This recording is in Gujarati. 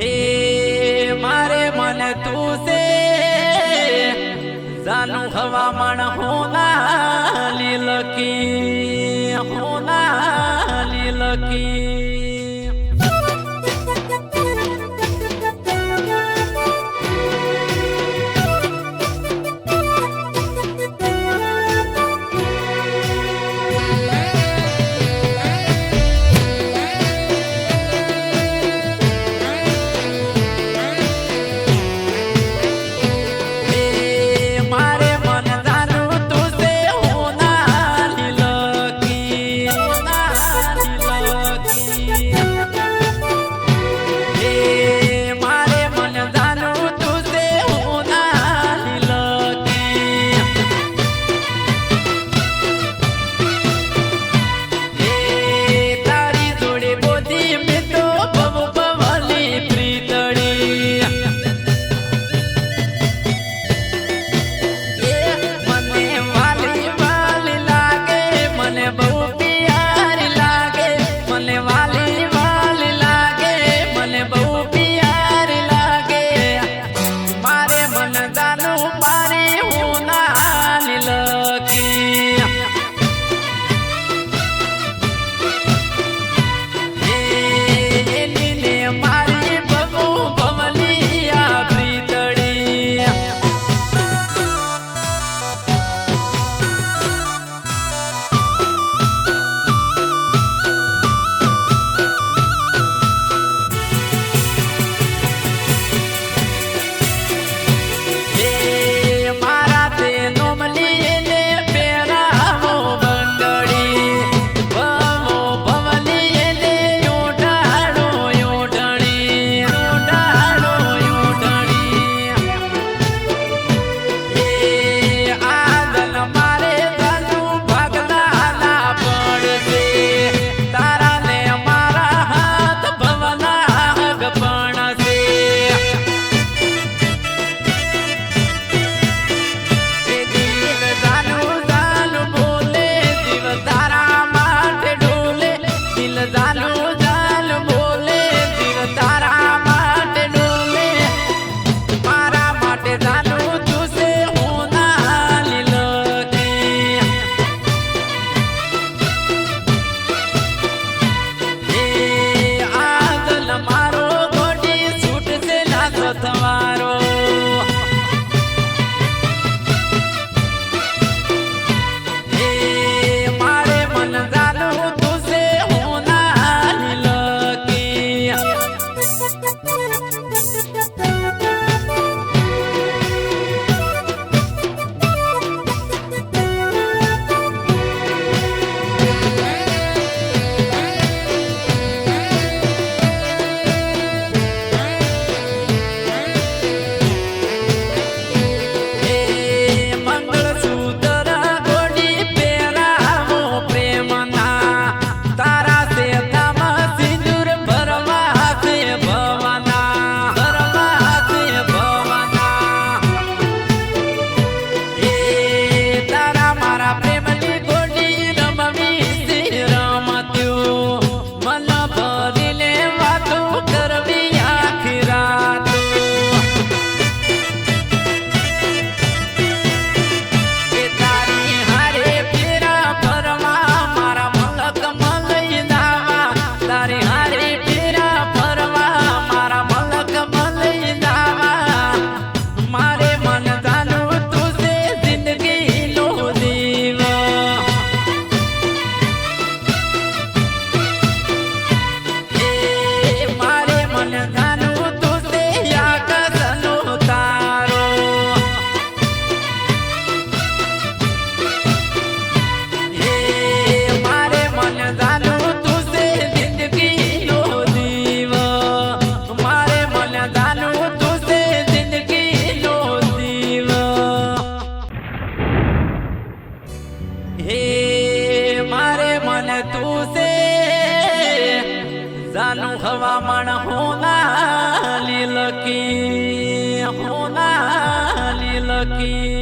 હે મારે મન તું સે જાનું હવામાન હોના લીલકી હોના લીલકી. નું ખવા મણ હોના લીલકી હોના લીલકી.